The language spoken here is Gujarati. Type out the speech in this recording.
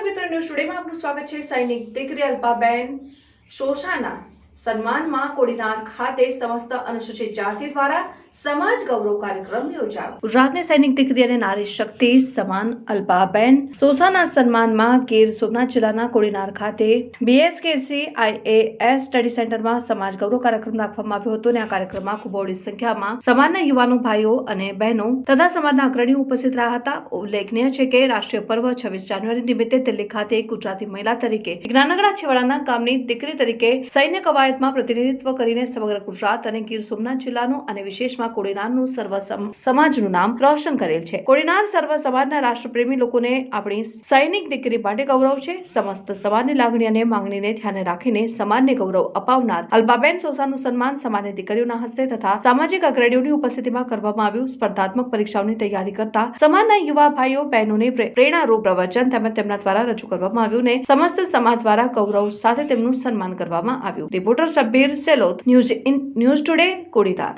ન્યૂઝ ટુડેમાં આપનું સ્વાગત છે. સૈનિક દીકરી અલ્પાબેન શોષાના સમાજ ગૌરવ કાર્યક્રમ રાખવામાં આવ્યો હતો અને આ કાર્યક્રમમાં ખૂબ બહોળી સંખ્યામાં સમાજના યુવાનો, ભાઈઓ અને બહેનો તથા સમાજના અગ્રણીઓ ઉપસ્થિત રહ્યા હતા. ઉલ્લેખનીય છે કે રાષ્ટ્રીય પર્વ છવ્વીસ જાન્યુઆરી નિમિત્તે દિલ્હી ખાતે ગુજરાતી મહિલા તરીકે નાનકડા છેવાડાના ગામની દીકરી તરીકે સૈન્ય કવાયતમાં પ્રતિનિધિત્વ કરીને સમગ્ર ગુજરાત અને ગીર સોમનાથ જિલ્લાનું અને વિશેષમાં કોડીનારનું સર્વ સમાજનું નામ રોશન કરેલ છે. કોડીનાર સર્વ સમાજના રાષ્ટ્રપ્રેમી લોકોને આપણી સૈનિક દીકરી માટે ગૌરવ છે. સમસ્ત સમાજની લાગણી અને માંગણીને ધ્યાને રાખીને સમાજને ગૌરવ અપાવનાર અલ્પાબેન સોસાનું સન્માન સમાજની દીકરીઓના હસ્તે તથા સામાજિક અગ્રણીઓની ઉપસ્થિતિમાં કરવામાં આવ્યું. સ્પર્ધાત્મક પરીક્ષાઓની તૈયારી કરતા સમાજના યુવા ભાઈઓ, બહેનોને પ્રે- પ્રેરણારૂપ પ્રવચન તેમજ તેમના દ્વારા રજૂ કરવામાં આવ્યું ને સમસ્ત સમાજ દ્વારા ગૌરવ સાથે તેમનું સન્માન કરવામાં આવ્યું. Reporter Shabbir Selot news in news today ಕುಡಿದಾರ್